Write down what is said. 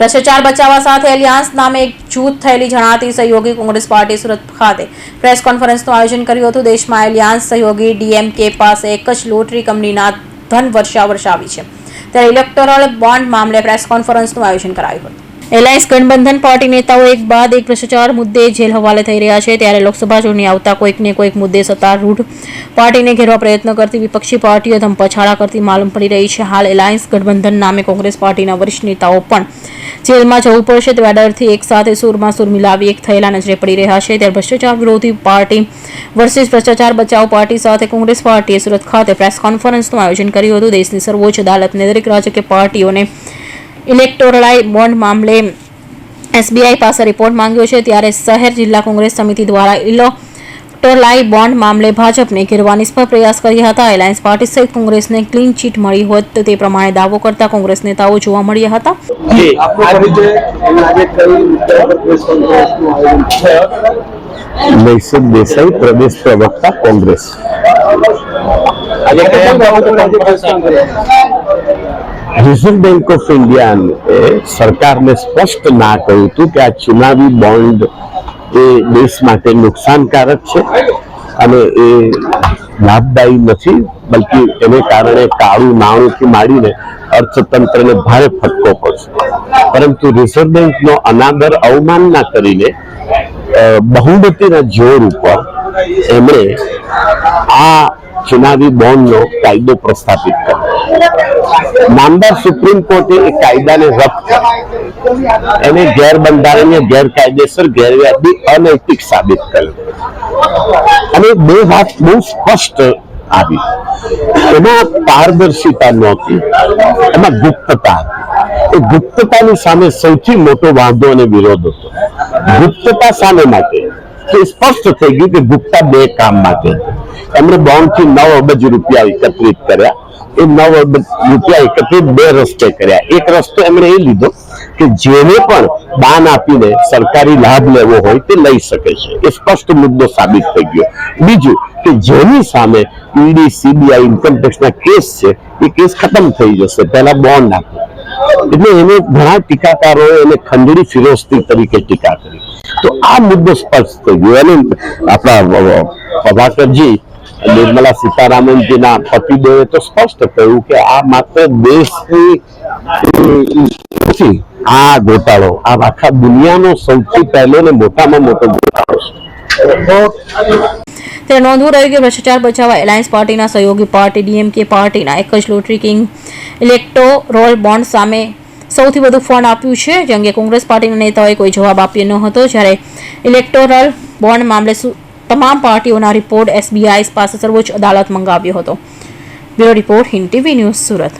ભ્રષ્ટાચાર બચાવવા સાથે એલિયાન્સ નામે એક જૂથ થયેલી જણાતી સહયોગી કોંગ્રેસ પાર્ટી સુરત ખાતે પ્રેસ કોન્ફરન્સનું આયોજન કર્યું હતું. દેશમાં એલિયાન્સ સહયોગી ડીએમકે પાસે એક જ લોટરી કંપનીના ધન વર્ષા વર્ષાવી છે. ત્યારે ઇલેક્ટોરલ બોન્ડ મામલે પ્રેસ કોન્ફરન્સનું આયોજન કરાયું હતું. એલાયન્સ ગઠબંધન પાર્ટી નેતાઓ એક બાદ એક ભ્રષ્ટાચાર મુદ્દે જેલ હવાલે થઈ રહ્યા છે. ત્યારે લોકસભા ચૂંટણી આવતા કોઈકને કોઈક મુદ્દે સત્તારૂઢ પાર્ટીને ઘેરવા પ્રયત્ન કરતી વિપક્ષી પાર્ટીઓ ધમપછાડા કરતી માલુમ પડી રહી છે. હાલ એલાયન્સ ગઠબંધન નામે કોંગ્રેસ પાર્ટીના વરિષ્ઠ નેતાઓ પણ જેલમાં જવું પડશે તેવા ડરથી એક સાથે સૂરમાં સૂર મિલાવી એક થયેલા નજરે પડી રહ્યા છે. ત્યારે ભ્રષ્ટાચાર વિરોધી પાર્ટી વર્સિસ ભ્રષ્ટાચાર બચાવ પાર્ટી સાથે કોંગ્રેસ પાર્ટીએ સુરત ખાતે પ્રેસ કોન્ફરન્સનું આયોજન કર્યું હતું. દેશની સર્વોચ્ચ અદાલતને દરેક રાજકીય પાર્ટીઓને ઇલેક્ટોરલાઈ બોન્ડ મામલે એસબીઆઈ પાસે રિપોર્ટ માંગ્યો છે. ત્યારે શહેર જિલ્લા કોંગ્રેસ સમિતિ દ્વારા ઇલેક્ટોરલાઈ બોન્ડ મામલે ભાજપને ઘેરવા નિષ્ફળ પ્રયાસ કર્યા હતા એલાયન્સ પાર્ટી સહિત કોંગ્રેસને ક્લીન ચીટ મળી હોત તો તે પ્રમાણે દાવો કરતા કોંગ્રેસ નેતાઓ જોવા મળ્યા હતા જી આપનો પરિચય અને આજે કઈ મુદ્દા પર પ્રેસ કોન્ફરન્સનું આયોજન છે નૈસિક દેસાઈ પ્રદેશ પ્રવક્તા કોંગ્રેસ આજે કયા બાબતો પર આજે press conference reserve bank of ઇન્ડિયાએ સરકારને સ્પષ્ટ ના કહ્યું હતું કે આ ચુનાવી બોન્ડ એ દેશ માટે નુકસાનકારક છે અને એ લાભદાયી નથી, બલકી એને કારણે કાળું, નાણુંથી માંડીને અર્થતંત્રને ભારે ફટકો પડશે. પરંતુ રિઝર્વ બેંકનો અનાદર અવમાનના કરીને બહુમતીના જોર ઉપર એમણે આ ચુનાવી બોન્ડનો કાયદો પ્રસ્થાપિત કર્યો. નામદાર સુપ્રીમ કોર્ટે એ કાયદાને રદ એને ગેરબંધારણીય, ગેરકાયદેસર ગેરવ્યાજબી અનૈતિક સાબિત કર્યું. અને બે વાત બહુ સ્પષ્ટ આવી. એમાં પારદર્શિતા નહોતી. એમાં ગુપ્તતા એ ગુપ્તતાની સામે સૌથી મોટો વાંધો અને વિરોધ હતો. ગુપ્તતા સામે માટે. સ્પષ્ટ થઈ ગયું કે ગુપ્તા બે કામ માટે. એમણે બોન્ડથી નવ અબજ રૂપિયા એકત્રિત કર્યા. એ નવ અબજ રૂપિયા એકત્રિત બે રસ્તે કર્યા. એક રસ્તો એમણે એ લીધો કે જેને પણ દાન આપીને સરકારી લાભ લેવો હોય તે લઈ શકે છે. એ સ્પષ્ટ મુદ્દો સાબિત થઈ ગયો. બીજું કે જેની સામે ઈડી સીબીઆઈ ઇન્કમ ટેક્સના કેસ છે, એ કેસ ખતમ થઈ જશે. પહેલા બોન્ડ આપો. એટલે એને ઘણા ટીકાકારોએ એને ખંડણી ફિરોસ્તી તરીકે ટીકા કરી. તો આ મુદ્દો સ્પષ્ટ થઈ ગયો. અને આપણા પ્રભાકરજી નિર્મલા સીતારામનજીના પતિદેવે તો સ્પષ્ટ કહ્યું કે આ માત્ર દેશની આ ગોટાળો, આ આખા દુનિયાનો સૌથી પહેલો ને મોટામાં મોટો ગોટાળો છે. ત્યારે નોંધવું રહ્યું કે ભ્રષ્ટાચાર બચાવવા એલાયન્સ પાર્ટીના સહયોગી પાર્ટી, ડીએમકે પાર્ટીના એક જ લોટરી કિંગ ઇલેક્ટોરોલ બોન્ડ સામે સૌથી વધુ ફંડ આપ્યું છે, જે અંગે કોંગ્રેસ પાર્ટીના નેતાઓએ કોઈ જવાબ આપ્યો ન હતો જ્યારે ઇલેક્ટોરલ બોન્ડ મામલે તમામ પાર્ટીઓના રિપોર્ટ એસબીઆઈ પાસે સર્વોચ્ચ અદાલત મંગાવ્યો હતો. Bureau report Hind TV news Surat.